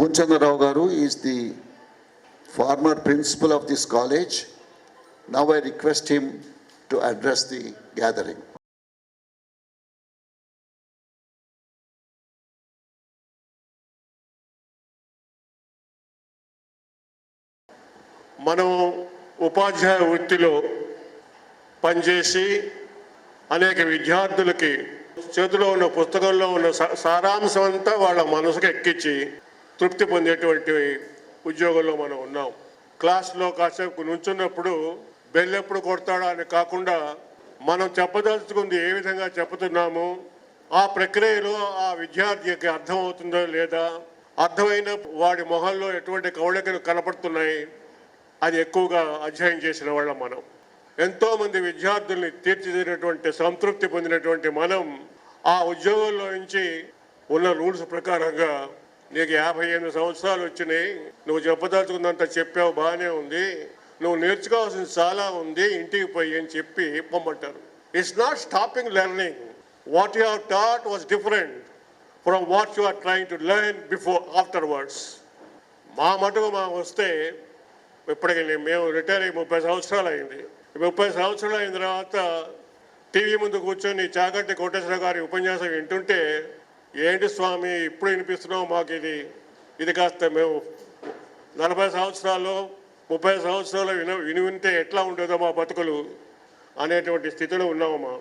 పూర్ణచంద్రరావు గారు is the former principal of this college now I request him to address the gathering మనం ఉపాధ్యాయ వృత్తిలో పనిచేసి అనేక విద్యార్థులకి చేతిలో ఉన్న పుస్తకంలో ఉన్న సారాంశం అంతా వాళ్ళ మనసుకు ఎక్కించి తృప్తి పొందేటువంటి ఉద్యోగంలో మనం ఉన్నాం. క్లాస్లో కాసేపు నుంచున్నప్పుడు బెల్లెప్పుడు కొడతాడా అని కాకుండా మనం చెప్పదలుచుకుంది ఏ విధంగా చెప్తున్నాము ఆ ప్రక్రియలో ఆ విద్యార్థికి అర్థమవుతుందో లేదా? అర్థమైన వాడి మొహంలో ఎటువంటి కవళికలు కనపడుతున్నాయి? అది ఎక్కువగా అధ్యయనం చేసిన వాళ్ళం మనం. ఎంతోమంది విద్యార్థుల్ని తీర్చిదిద్దినటువంటి సంతృప్తి పొందినటువంటి మనం ఆ ఉద్యోగంలో నుంచి ఉన్న రూల్స్ ప్రకారంగా నీకు యాభై ఎనిమిది సంవత్సరాలు వచ్చినాయి. నువ్వు చెప్పదలుచుకున్నంత చెప్పావు బాగానే ఉంది. నువ్వు నేర్చుకోవాల్సింది చాలా ఉంది ఇంటికి పోయి అని చెప్పి పొమ్మంటారు. It's not stopping learning what you have taught was different from what you are trying to learn before afterwards మా మటుకు మా వస్తే ఇప్పటికి మేము రిటైర్ అయ్యి ముప్పై సంవత్సరాలు అయింది. ముప్పై సంవత్సరాలు అయిన తర్వాత టీవీ ముందు కూర్చొని చాగంటి కోటేశ్వర గారి ఉపన్యాసం వింటుంటే ఏంటి స్వామి ఇప్పుడు వినిపిస్తున్నావు మాకు ఇది? ఇది కాస్త మేము నలభై సంవత్సరాల్లో ముప్పై సంవత్సరాలు విన విని వింటే ఎట్లా ఉండేదో మా బతుకులు అనేటువంటి స్థితిలో ఉన్నామమ్మా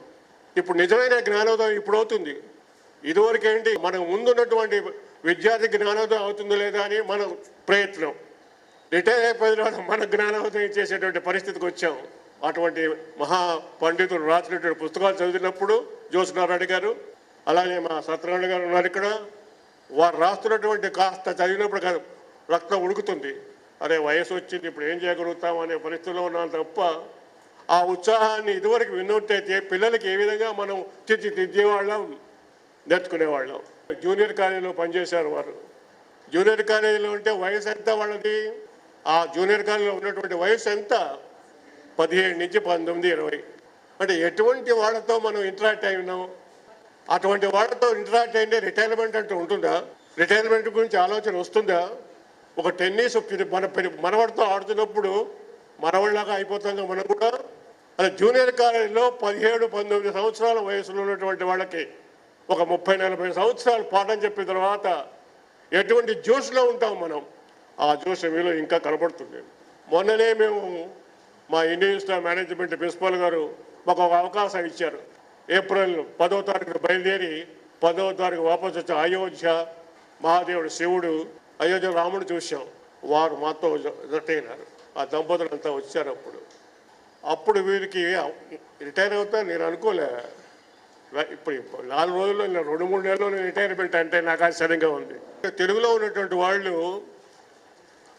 ఇప్పుడు నిజమైన జ్ఞానోదయం ఇప్పుడు అవుతుంది. ఇదివరకేంటి మనం ముందున్నటువంటి విద్యార్థి జ్ఞానోదయం అవుతుందో లేదా అని మన ప్రయత్నం. రిటైర్ అయిపోయిన తర్వాత మన జ్ఞానోదయం చేసేటువంటి పరిస్థితికి వచ్చాం. అటువంటి మహా పండితులు రాసినటువంటి పుస్తకాలు చదివినప్పుడు జోస్నారాయణ గారు అలాగే మా సత్యనారాయణ గారు ఉన్నారు ఇక్కడ. వారు రాస్తున్నటువంటి కాస్త చదివినప్పుడు కాదు రక్తం ఉడుకుతుంది. అరే వయసు వచ్చింది ఇప్పుడు ఏం చేయగలుగుతాం అనే పరిస్థితిలో ఉన్నాను తప్ప ఆ ఉత్సాహాన్ని ఇదివరకు విన్నట్టయితే పిల్లలకి ఏ విధంగా మనం తీర్చిదిద్దేవాళ్ళం నేర్చుకునేవాళ్ళం. జూనియర్ కాలేజీలో పనిచేశారు వారు. జూనియర్ కాలేజీలో ఉంటే వయసు ఎంత వాళ్ళది? ఆ జూనియర్ కాలేజీలో ఉన్నటువంటి వయసు ఎంత? పదిహేడు నుంచి పంతొమ్మిది ఇరవై. అంటే ఎటువంటి వాళ్ళతో మనం ఇంటరాక్ట్ అయినాం అటువంటి వాళ్ళతో ఇంటరాక్ట్ అయితే రిటైర్మెంట్ అంటూ ఉంటుందా? రిటైర్మెంట్ గురించి ఆలోచన వస్తుందా? ఒక టెన్నిస్ మన మనవాడితో ఆడుతున్నప్పుడు మనవాళ్ళలాగా అయిపోతాం మనం కూడా? అది జూనియర్ కాలేజీలో పదిహేడు పంతొమ్మిది సంవత్సరాల వయసులో ఉన్నటువంటి వాళ్ళకి ఒక ముప్పై నలభై సంవత్సరాలు పాఠం చెప్పిన తర్వాత ఎటువంటి జోష్లో ఉంటాం మనం? ఆ జోష్ మీలో ఇంకా కనబడుతుంది. మొన్ననే మేము మా ఇండియన్ ఇన్స్టిట్యూట్ మేనేజ్మెంట్ ప్రిన్సిపాల్ గారు మాకు ఒక అవకాశం ఇచ్చారు. ఏప్రిల్ పదో తారీఖు బయలుదేరి పదో తారీఖు వాపసు వచ్చి అయోధ్య మహాదేవుడు శివుడు అయోధ్య రాముడు చూసాం వారు మాతో జట్ ఆ దంపతులు అంతా వచ్చారు అప్పుడు. అప్పుడు వీరికి రిటైర్ అవుతా నేను అనుకోలే. ఇప్పుడు ఇప్పుడు నాలుగు రోజుల్లో రెండు మూడు నెలల్లో నేను రిటైర్మెంట్ అంటే నాకు ఆశ్చర్యంగా ఉంది. తెలుగులో ఉన్నటువంటి వాళ్ళు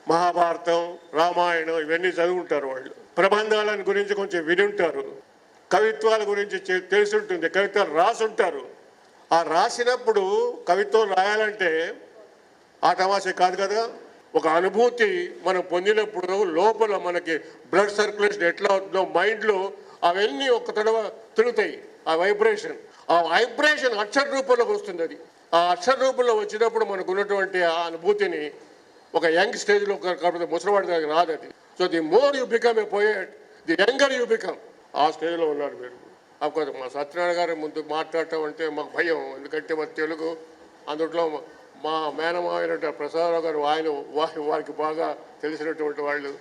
మహాభారతం రామాయణం ఇవన్నీ చదువుకుంటారు వాళ్ళు. ప్రబంధాలను గురించి కొంచెం విని ఉంటారు కవిత్వాల గురించి తెలిసి ఉంటుంది కవిత్వాలు రాసి ఉంటారు ఆ రాసినప్పుడు కవిత్వం రాయాలంటే ఆ తమాషే కాదు కదా? ఒక అనుభూతి మనం పొందినప్పుడు లోపల మనకి బ్లడ్ సర్క్యులేషన్ ఎట్లా అవుతుందో మైండ్లో అవన్నీ ఒక తడవ తిరుగుతాయి ఆ వైబ్రేషన్. ఆ వైబ్రేషన్ అక్షర రూపంలోకి వస్తుంది అది. ఆ అక్షర రూపంలో వచ్చినప్పుడు మనకు ఉన్నటువంటి ఆ అనుభూతిని ఒక యంగ్ స్టేజ్లో కాకపోతే ముసలివాడి దగ్గర రాదు అది so the more you become a poet the younger you become ఆ స్టేజ్లో ఉన్నారు మీరు అప్పుడు మా సత్యనారాయణ గారి ముందు మాట్లాడటం అంటే మాకు భయం. ఎందుకంటే మా తెలుగు అందులో మా మేనమావిన ప్రసాదరావు గారు ఆయన వా- వారికి బాగా తెలిసినటువంటి వాళ్ళు.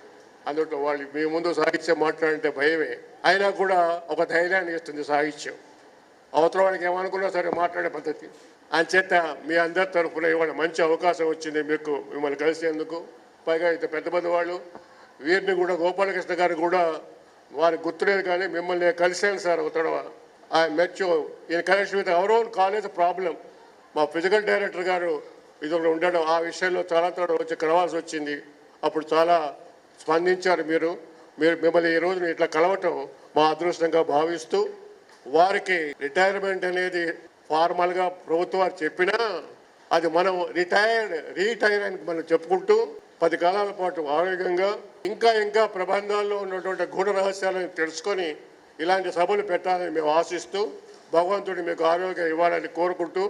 అందులో వాళ్ళు మీ ముందు సాహిత్యం మాట్లాడంటే భయమే. అయినా కూడా ఒక ధైర్యాన్ని ఇస్తుంది సాహిత్యం. అవతల వాళ్ళకి ఏమనుకున్నా సరే మాట్లాడే పద్ధతి. చేత మీ అందరి తరఫున ఇవాళ మంచి అవకాశం వచ్చింది మీకు మిమ్మల్ని కలిసేందుకు. పైగా ఇంత పెద్ద పెద్ద వాళ్ళు వీరిని కూడా గోపాలకృష్ణ గారు కూడా వారికి గుర్తులేదు కానీ మిమ్మల్ని నేను కలిసాను సార్ ఒక తడవ. I మెచ్చు in connection with our own college problem మా ఫిజికల్ డైరెక్టర్ గారు ఇది ఒకటి ఉండడం ఆ విషయంలో చాలా తోడ వచ్చి కలవాల్సి వచ్చింది. అప్పుడు చాలా స్పందించారు మీరు. మీరు మిమ్మల్ని ఈ రోజున ఇట్లా కలవటం మా అదృష్టంగా భావిస్తూ వారికి రిటైర్మెంట్ అనేది ఫార్మల్గా ప్రభుత్వం చెప్పినా అది మనం రిటైర్డ్ రీటైర్ అని మనం చెప్పుకుంటూ పది కాలాల పాటు ఆరోగ్యంగా ఇంకా ఇంకా ప్రబంధాల్లో ఉన్నటువంటి గూఢ రహస్యాలను తెలుసుకొని ఇలాంటి సభలు పెట్టాలని మేము ఆశిస్తూ భగవంతుడు మీకు ఆరోగ్యం ఇవ్వాలని కోరుకుంటూ